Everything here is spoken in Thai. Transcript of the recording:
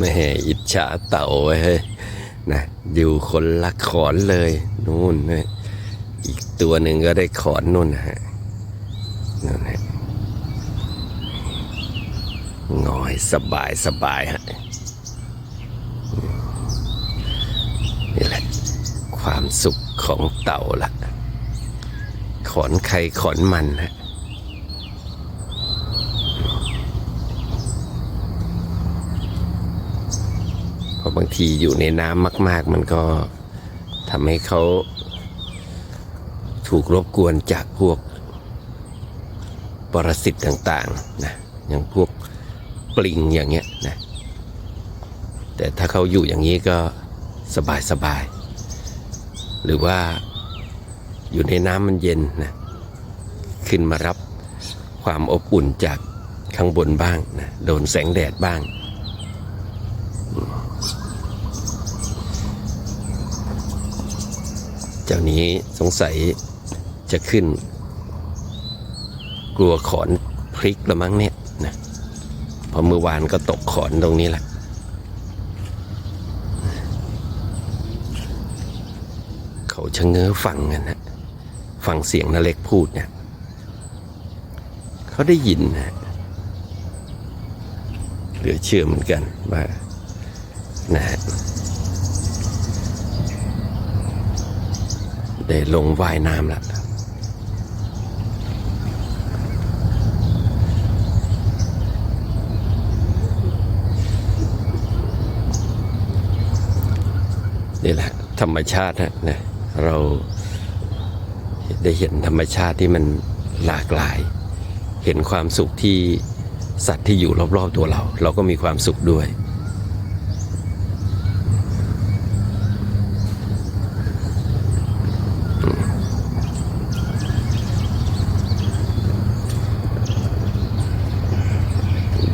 แม่อิจฉาเต่าไว้ยนะอยู่คนละขอนเลยนู่นนะอีกตัวหนึ่งก็ได้ขอนนู่นนะฮะนั่นฮะงอยสบายสบายฮะนี่แหละ ความสุขของเต่าละขอนใครขอนมันฮะ เพราะบางทีอยู่ในน้ำมาก ๆ มันก็ทำให้เขาถูกรบกวนจากพวกปรสิตต่างๆนะอย่างพวกปลิงอย่างเงี้ยนะแต่ถ้าเขาอยู่อย่างนี้ก็สบายๆหรือว่าอยู่ในน้ำมันเย็นนะขึ้นมารับความอบอุ่นจากข้างบนบ้างนะโดนแสงแดดบ้าง จ้านี้สงสัยจะขึ้น กลัวขอนพริกละมั้งเนี่ยนะพอเมื่อวานก็ตกขอนตรงนี้แหละเขาชะเง้อฟังกันนะฟังเสียงนาเล็กพูดเนี่ยเขาได้ยินนะเหลือเชื่อเหมือนกันว่านะฮะ ได้ลงว่ายน้ำแล้วนี่แหละธรรมชาติฮะนะเราได้เห็นธรรมชาติที่มันหลากหลาย เห็นความสุขที่สัตว์ที่อยู่รอบๆตัวเรา เราก็มีความสุขด้วย